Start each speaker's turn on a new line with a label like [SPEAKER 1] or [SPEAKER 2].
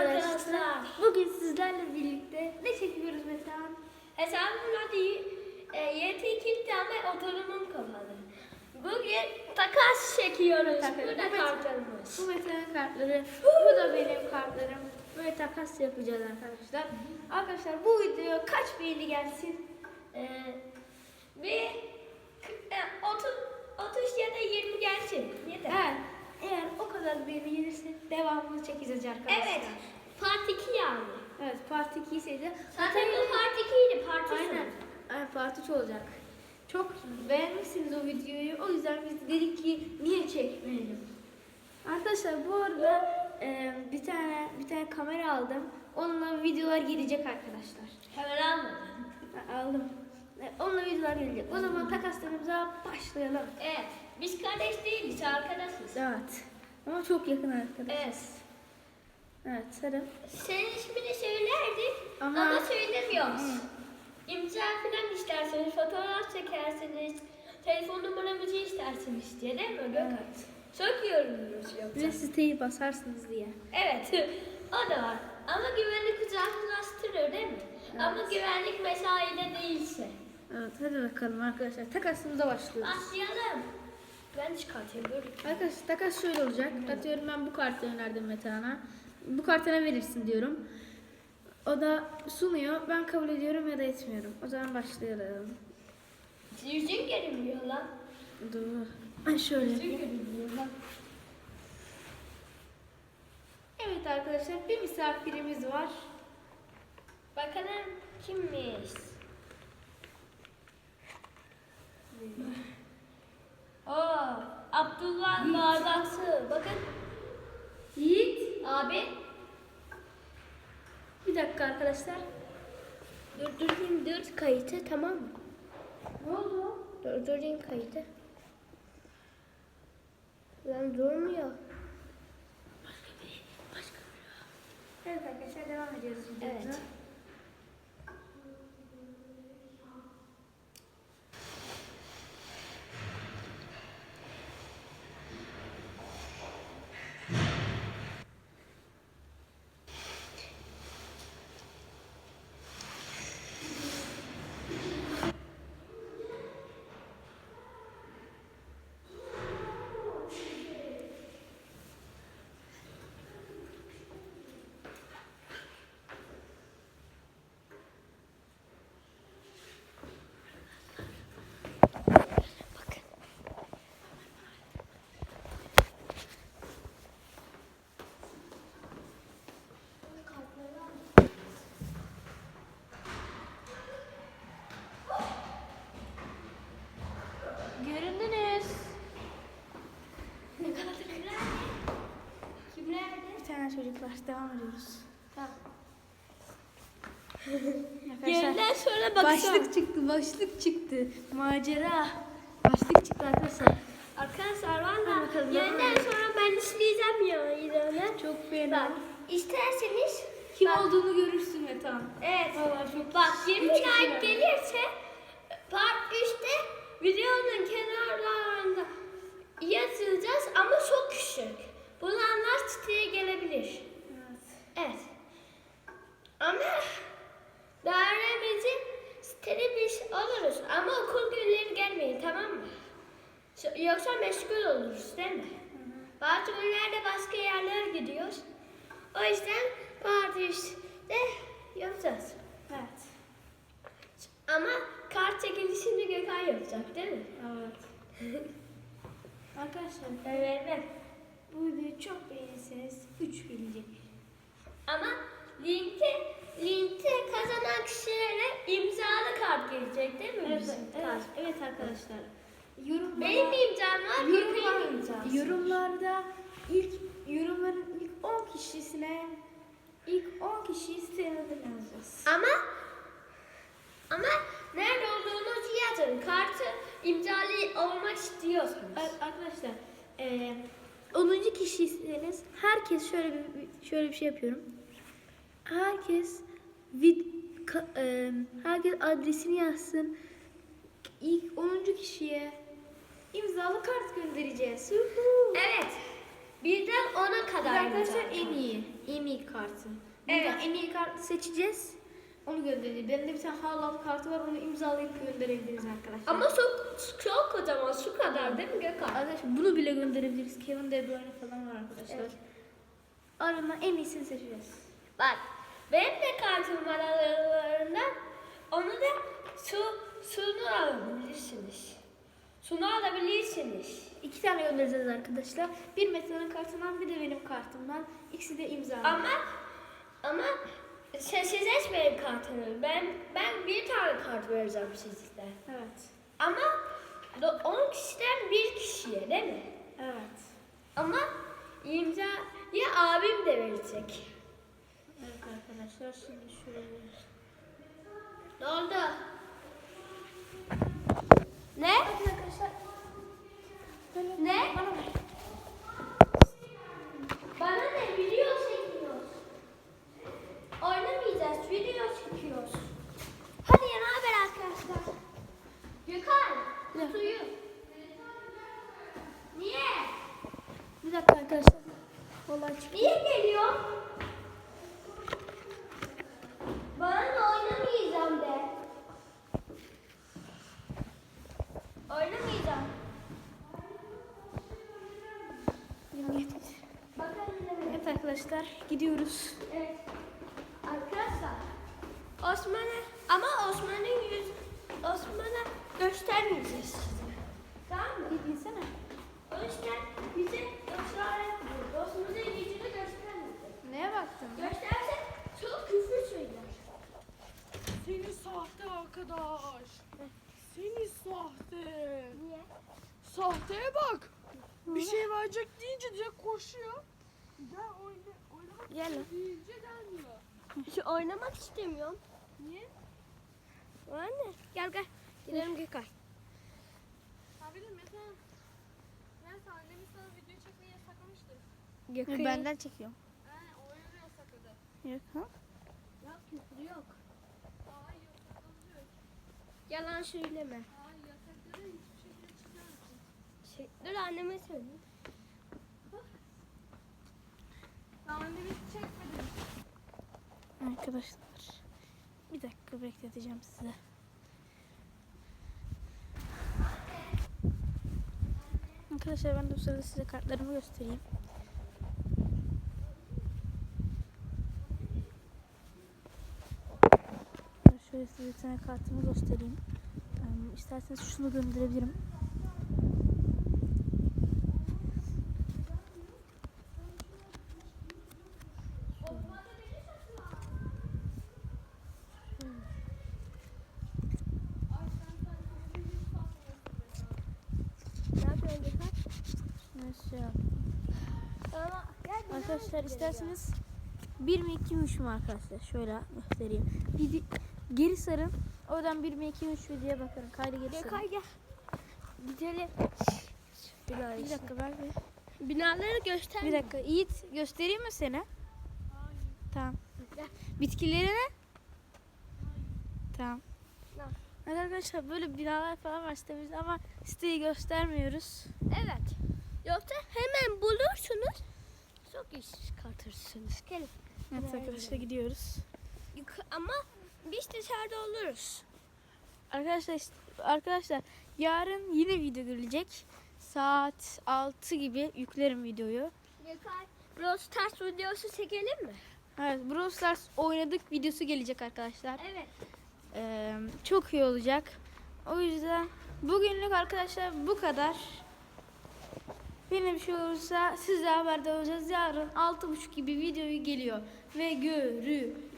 [SPEAKER 1] arkadaşlar.
[SPEAKER 2] Bugün sizlerle birlikte ne çekiyoruz Metehan?
[SPEAKER 1] Hesabımla değil, e, yeti kilitli ama oturumum kapalı. Bugün takas çekiyoruz.
[SPEAKER 2] Takas.
[SPEAKER 1] Burada
[SPEAKER 2] Evet.
[SPEAKER 1] kartlarımız.
[SPEAKER 2] Bu Metehan'ın kartları, bu da benim kartlarım. Böyle takas yapacağız arkadaşlar. Arkadaşlar bu video kaç beğeni gelsin?
[SPEAKER 1] E, bir kırk- e, 30, 30 ya da 20 gelsin. Yeter.
[SPEAKER 2] Eğer, eğer o kadar beğeni gelirse devamını çekeceğiz arkadaşlar.
[SPEAKER 1] Evet. Part 2 yani.
[SPEAKER 2] Evet part 2 ise de
[SPEAKER 1] Zaten bu part 2'ydi. Part 3
[SPEAKER 2] Aynen. Aynen part 3 olacak. Çok beğenmişsiniz o videoyu. O yüzden biz de dedik ki niye çekmeyelim. Arkadaşlar bu arada e, bir tane bir tane kamera aldım. Onunla videolar gelecek arkadaşlar.
[SPEAKER 1] Hemen almadım.
[SPEAKER 2] Aldım. E, Onunla videolar gelecek. O zaman başlayalım.
[SPEAKER 1] Evet. Biz kardeş değiliz, arkadaşız.
[SPEAKER 2] Evet. Ama çok yakın arkadaşlar.
[SPEAKER 1] Evet.
[SPEAKER 2] Evet, Sarı.
[SPEAKER 1] Senin ismini söylerdik
[SPEAKER 2] Ama-
[SPEAKER 1] ama, söylemiyoruz. İmza falan isterseniz, fotoğraf çekerseniz, telefon numaramızı isterseniz diye değil mi Gökhan?
[SPEAKER 2] Evet.
[SPEAKER 1] Çok yoruluyoruz
[SPEAKER 2] Bir de
[SPEAKER 1] yoksa.
[SPEAKER 2] siteyi basarsınız diye.
[SPEAKER 1] Evet, o da var. Ama güvenlik uzaklaştırır değil mi? Ama güvenlik mesaide değilse.
[SPEAKER 2] Evet, hadi bakalım arkadaşlar. Takasımıza başlıyoruz.
[SPEAKER 1] Başlayalım. Ben çıkartayım, dur.
[SPEAKER 2] Arkadaşlar takas şöyle olacak. Atıyorum ben bu kartı önerdim Metehan'a. Bu kartına verirsin diyorum. O da sunuyor. Ben kabul ediyorum ya da etmiyorum. O zaman başlayalım.
[SPEAKER 1] Yüzün görünmüyor lan.
[SPEAKER 2] Dur. Ay şöyle.
[SPEAKER 1] Yüzün görünmüyor lan.
[SPEAKER 2] Evet arkadaşlar bir misafirimiz var.
[SPEAKER 1] Bakalım kimmiş? Oo, Abdullah Bardaksı. Bakın
[SPEAKER 2] Yiğit.
[SPEAKER 1] abi.
[SPEAKER 2] Bir dakika arkadaşlar.
[SPEAKER 1] Durdurayım dur kayıtı tamam mı?
[SPEAKER 2] Ne oldu?
[SPEAKER 1] Durdurayım kayıtı. Lan durmuyor.
[SPEAKER 2] Evet arkadaşlar devam ediyoruz.
[SPEAKER 1] Evet.
[SPEAKER 2] Göründünüz.
[SPEAKER 1] Kimlerdi?
[SPEAKER 2] Bir tane çocuklar devam ediyoruz.
[SPEAKER 1] Tamam. Yerden sonra bakacağım.
[SPEAKER 2] başlık çıktı, başlık çıktı. Macera. Başlık çıktı arkadaşlar.
[SPEAKER 1] Arkadaşlar valla
[SPEAKER 2] devam
[SPEAKER 1] sonra ben işleyeceğim ya İran'ı.
[SPEAKER 2] Çok beğendim.
[SPEAKER 1] Bak isterseniz
[SPEAKER 2] Kim
[SPEAKER 1] bak,
[SPEAKER 2] olduğunu görürsün Metan.
[SPEAKER 1] Evet.
[SPEAKER 2] Vallahi çok
[SPEAKER 1] Bak 20
[SPEAKER 2] Üç kişi
[SPEAKER 1] like gelirse part 3'te videonun kenarlarında yazacağız ama çok küçük. Bulanlar siteye gelebilir.
[SPEAKER 2] Evet.
[SPEAKER 1] Evet. Ama dairemizin sitede biz oluruz ama okul günleri gelmeyin tamam mı? Yoksa meşgul oluruz değil mi? Bazı günlerde başka yerlere gidiyoruz. O yüzden partide yapacağız.
[SPEAKER 2] Evet.
[SPEAKER 1] Ama kart çekilişini Gökhan yapacak değil mi?
[SPEAKER 2] Evet. Arkadaşlar
[SPEAKER 1] evet.
[SPEAKER 2] Bu videoyu çok beğenirseniz 3 gelecek.
[SPEAKER 1] Ama linkte, linkte kazanan kişilere imzalı kart gelecek değil mi?
[SPEAKER 2] Evet,
[SPEAKER 1] bizim
[SPEAKER 2] evet,
[SPEAKER 1] kart?
[SPEAKER 2] evet arkadaşlar. Yorum
[SPEAKER 1] Benim de imzam var,
[SPEAKER 2] yorumlar,
[SPEAKER 1] imzası.
[SPEAKER 2] yorumlarda ilk yorumların ilk 10 kişisine ilk 10 kişiyi sitenin adını yazacağız.
[SPEAKER 1] Ama ama nerede olduğunuzu yazın. Kartı imzalı olmak istiyorsanız.
[SPEAKER 2] Ar- Arkadaşlar eee 10. kişiyseniz herkes şöyle bir şöyle bir şey yapıyorum. Herkes vid ka- eee, herkes adresini yazsın. İlk 10. kişiye imzalı kart göndereceğiz.
[SPEAKER 1] Evet. Birden ona
[SPEAKER 2] Biz
[SPEAKER 1] kadar
[SPEAKER 2] arkadaşlar en iyi. En iyi kartı.
[SPEAKER 1] Evet.
[SPEAKER 2] Buradan en iyi kartı seçeceğiz. Onu göndereceğiz. Benim de bir tane Haaland kartı var. Onu imzalayıp gönderebiliriz arkadaşlar.
[SPEAKER 1] Ama çok, çok kocaman şu kadar değil mi Gökhan?
[SPEAKER 2] Arkadaşlar bunu bile gönderebiliriz. Kevin De Bruyne falan var arkadaşlar.
[SPEAKER 1] Evet.
[SPEAKER 2] Aradan en iyisini seçeceğiz.
[SPEAKER 1] Bak benim de kartım var aralarından. Onu da şu, şunu alabilirsiniz. Şunu alabilirsiniz.
[SPEAKER 2] İki tane göndereceğiz arkadaşlar. Bir Mete'nin kartından bir de benim kartımdan. İkisi de imzalı.
[SPEAKER 1] Ama ama seçeceğiz kartımı. Ben ben bir tane kart vereceğim size.
[SPEAKER 2] Evet.
[SPEAKER 1] Ama do- 10 kişiden bir kişiye değil mi?
[SPEAKER 2] Evet.
[SPEAKER 1] Ama imzayı abim de verecek.
[SPEAKER 2] Evet arkadaşlar şimdi şuraya.
[SPEAKER 1] Ne oldu? Ne?
[SPEAKER 2] Arkadaşlar.
[SPEAKER 1] Ne?
[SPEAKER 2] Bana bak.
[SPEAKER 1] Bana ne? Video çekiyoruz. Oynamayacağız. Video çekiyoruz. Hadi ya ne haber arkadaşlar? Gökhan.
[SPEAKER 2] Ne?
[SPEAKER 1] Kutuyu. Niye?
[SPEAKER 2] Bir dakika arkadaşlar. Vallahi çık.
[SPEAKER 1] Niye geliyor? Bana da oynamayacağım de. Oynamayacağım.
[SPEAKER 2] Evet arkadaşlar gidiyoruz.
[SPEAKER 1] Evet. Arkadaşlar. Osman'a ama Osman'ın yüz Osman'a göstermeyeceğiz. Tamam mı?
[SPEAKER 2] Bir binsene.
[SPEAKER 1] O yüzden bize ısrar etmiyor. Osman'ın yüzünü göstermeyeceğiz.
[SPEAKER 2] Neye baktın?
[SPEAKER 1] Gösterse çok küfür söyler.
[SPEAKER 3] Seni sahte arkadaş. Seni sahte.
[SPEAKER 1] Niye?
[SPEAKER 3] Sahteye bak. Bir şey verecek deyince direkt koşuyor. Gel deyince gelmiyor.
[SPEAKER 1] Şu oynamak istemiyorum.
[SPEAKER 3] Niye?
[SPEAKER 1] Anne gel gel. Gidelim Gökay.
[SPEAKER 3] Abi de mesela neyse annemiz sana video çekmeyi yasaklamıştı.
[SPEAKER 1] Gökay.
[SPEAKER 2] Benden çekiyorum.
[SPEAKER 3] He yasakladı.
[SPEAKER 2] Yok ha?
[SPEAKER 1] Yok küfür yok.
[SPEAKER 3] Hayır yasakladı.
[SPEAKER 1] Yalan söyleme.
[SPEAKER 3] Hayır yasakladı hiçbir şekilde çıkamazsın.
[SPEAKER 1] Şey, dur anneme söyle.
[SPEAKER 2] Arkadaşlar. Bir dakika bekleteceğim size. Arkadaşlar ben de bu sırada size kartlarımı göstereyim. Şöyle size bir tane kartımı göstereyim. İsterseniz şunu gönderebilirim.
[SPEAKER 1] Ne yapıyorsun Gökay?
[SPEAKER 2] Şunu şey
[SPEAKER 1] bir
[SPEAKER 2] Arkadaşlar isterseniz 1 mi 2 mi 3 mü arkadaşlar? Şöyle göstereyim. Bir, geri sarın. Oradan 1 mi 2 mi 3 mü diye bakın. Kaydı geri sarın.
[SPEAKER 1] Gökay gel. Gidelim.
[SPEAKER 2] Bir dakika ver bir.
[SPEAKER 1] Binaları göster.
[SPEAKER 2] Bir dakika. Yiğit göstereyim mi seni?
[SPEAKER 3] Hayır.
[SPEAKER 2] Tamam.
[SPEAKER 1] Gel.
[SPEAKER 2] Bitkilerini? Tamam.
[SPEAKER 1] Tamam.
[SPEAKER 2] Evet arkadaşlar böyle binalar falan var sitemizde ama siteyi göstermiyoruz.
[SPEAKER 1] Evet. Yoksa hemen bulursunuz. Çok iş çıkartırsınız. Gelin.
[SPEAKER 2] Evet arkadaşlar gidiyoruz.
[SPEAKER 1] Yuk- Ama biz dışarıda oluruz.
[SPEAKER 2] Arkadaşlar arkadaşlar yarın yine video gelecek. Saat 6 gibi yüklerim videoyu.
[SPEAKER 1] Gökay, Brawl Stars videosu çekelim mi?
[SPEAKER 2] Evet Brawl Stars oynadık videosu gelecek arkadaşlar.
[SPEAKER 1] Evet.
[SPEAKER 2] Ee, çok iyi olacak. O yüzden bugünlük arkadaşlar bu kadar. Yine bir şey olursa sizle haberdar olacağız. Yarın 6.30 gibi videoyu geliyor. Ve görüşürüz.